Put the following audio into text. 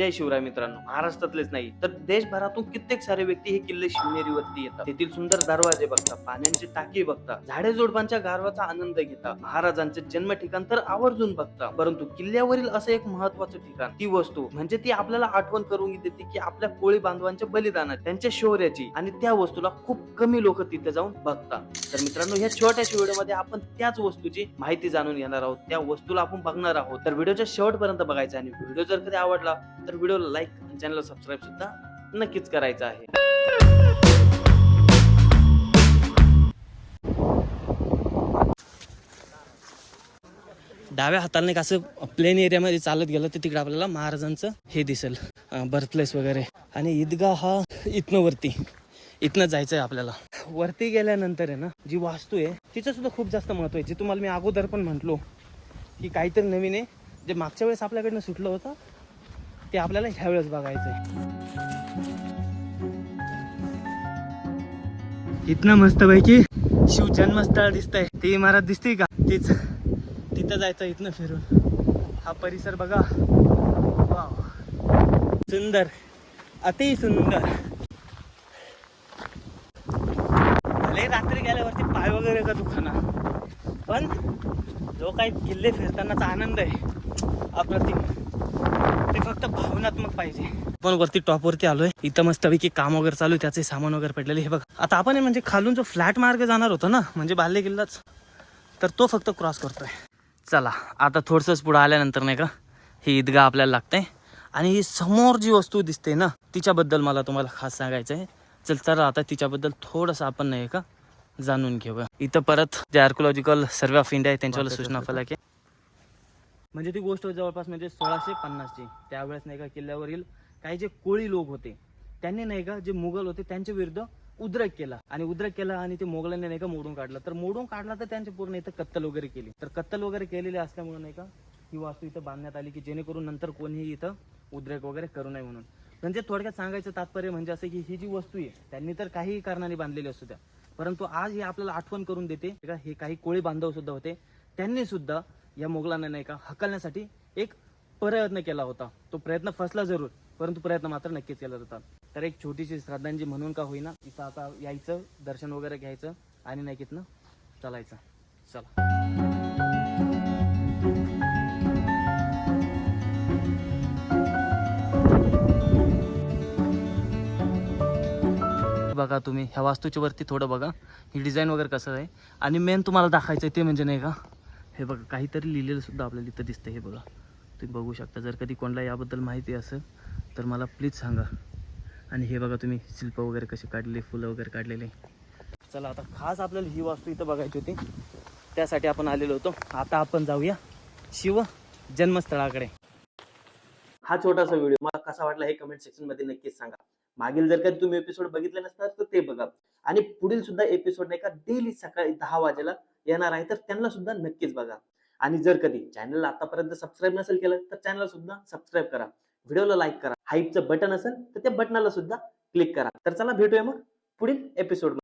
जय शिवराय मित्रांनो. महाराष्ट्रातलेच नाही तर देशभरातून कित्येक सारे व्यक्ती हे किल्ले शिवनेरीवरती येतात. तेथील सुंदर दरवाजे बघता पाण्याची टाकी बघता झाडे जोडपांच्या गारवाचा आनंद घेता महाराजांचे जन्म ठिकाण तर आवर्जून बघता परंतु किल्ल्यावरील असं एक महत्वाचं ठिकाण ती वस्तू म्हणजे ती आपल्याला आठवण करून देते की आपल्या कोळी बांधवांच्या बलिदानाची त्यांच्या शौर्याची आणि त्या वस्तूला खूप कमी लोक तिथे जाऊन बघतात. तर मित्रांनो ह्या छोट्याशा व्हिडिओमध्ये आपण त्याच वस्तूची माहिती जाणून घेणार आहोत. त्या वस्तूला आपण बघणार आहोत. तर व्हिडिओच्या शेवटपर्यंत बघायचा आणि व्हिडिओ जर कधी आवडला तर व्हिडिओला लाईक आणि चॅनलला सबस्क्राईब सुद्धा नक्कीच करायचं आहे. डाव्या हाताने कसं प्लेन एरियामध्ये चालत गेलं तर तिकडे आपल्याला महाराजांचं हे दिसेल. बर्थ प्लेस वगैरे. आणि ईदगाह हा इथनं वरती. इथनं जायचं आहे आपल्याला. वरती गेल्यानंतर आहे ना जी वास्तू आहे तिचं सुद्धा खूप जास्त महत्त्व आहे. जे तुम्हाला मी अगोदर पण म्हटलो की काहीतरी नवीन आहे. जे मागच्या वेळेस आपल्याकडनं सुटलं होतं ते आपल्याला ह्या वेळेस बघायचं आहे इथनं मस्तपैकी शिव जन्मस्थळ दिसतंय. ती इमारत दिसते का? तीच. तिथं जायचं इथनं फिरून. हा परिसर बघा. वा सुंदर. अति सुंदर. भले रात्री गेल्यावरती पाय वगैरे का दुखाना. पण जो काही किल्ले फिरतानाचा आनंद आहे अप्रतिम. फक्त भावनात्मक पाहिजे. आपण वरती टॉप वरती आलोय. इथं मस्तपैकी काम वगैरे चालू आहे त्याचे सामान वगैरे पडलेले. हे बघ. आता आपण म्हणजे खालून जो फ्लॅट मार्ग जाणार होतो ना म्हणजे बाल्ले किल्लाच तर तो फक्त क्रॉस करतोय. चला आता थोडंसंच पुढं आल्यानंतर नाही का ही ईदगाह आपल्याला लागतंय आणि ही समोर जी वस्तू दिसते ना तिच्याबद्दल मला तुम्हाला खास सांगायचं आहे. चल चला आता तिच्याबद्दल थोडंसं आपण नाही का जाणून घेऊया. इथं परत जे आर्कोलॉजिकल सर्वे ऑफ इंडिया आहे त्यांच्यावर सूचना फलक आहे म्हणजे ती गोष्ट जवळपास म्हणजे सोळाशे पन्नासची. त्यावेळेस नाही का किल्ल्यावरील काही जे कोळी लोक होते त्यांनी नाही का जे मुघल होते त्यांच्या विरुद्ध उद्रेक केला. आणि उद्रेक केला आणि ते मोगलांनी नाही का मोडून काढलं. तर मोडून काढला तर त्यांच्या पूर्ण इथं कत्तल वगैरे केली. तर कत्तल वगैरे केलेली असल्यामुळे नाही का ही वास्तू इथं बांधण्यात आली की जेणेकरून नंतर कोणीही इथं उद्रेक वगैरे करू नये म्हणून. म्हणजे थोडक्यात सांगायचं तात्पर्य म्हणजे असं की ही जी वस्तू आहे त्यांनी तर काही कारणाने बांधलेली असू द्या. परंतु आज हे आपल्याला आठवण करून देते. का हे काही कोळी बांधव सुद्धा होते. त्यांनी सुद्धा या मोगलांना नाही का हकलण्यासाठी एक प्रयत्न केला होता. तो प्रयत्न फसला जरूर परंतु प्रयत्न मात्र नक्कीच केला होता तर एक छोटीशी श्रद्धांजली म्हणून का होईना इथं आता यायचं दर्शन वगैरे घ्यायचं आणि नाही कितनं चालायचं. चला. बघा तुम्ही ह्या वास्तूच्या वरती थोडं बघा. ही डिझाईन वगैरे कसं आहे? आणि मेन तुम्हाला दाखवायचं आहे ते म्हणजे नाही का हे बघा काहीतरी लिहिलेलं सुद्धा आपल्याला इथं दिसतं हे बघा. तुम्ही बघू शकता. जर कधी कोणाला याबद्दल माहिती असेल तर मला प्लीज सांगा. आणि हे बघा तुम्ही शिल्प वगैरे कसे काढलेले फुलं वगैरे काढलेले. चला आता खास आपल्याला ही वास्तू इथं बघायची होती. त्यासाठी आपण आलेलो होतो. आता आपण जाऊया शिव जन्मस्थळाकडे. हा छोटासा व्हिडिओ. मला कसा वाटला हे कमेंट सेक्शनमध्ये नक्कीच सांगा. मागील जर कधी तुम्ही एपिसोड बघितले नसतात तर ते बघा. आणि पुढील सुद्धा एपिसोड नाही का डेली सकाळी दहा वाजेला येणार आहे तर त्यांना सुद्धा नक्कीच बघा. आणि जर कधी चॅनलला आतापर्यंत सबस्क्राईब नसेल केलं तर चॅनलला सुद्धा सबस्क्राईब करा. व्हिडिओला लाईक करा. हाईपचं बटन असेल तर त्या बटनाला सुद्धा क्लिक करा. तर चला भेटूया मग पुढील एपिसोड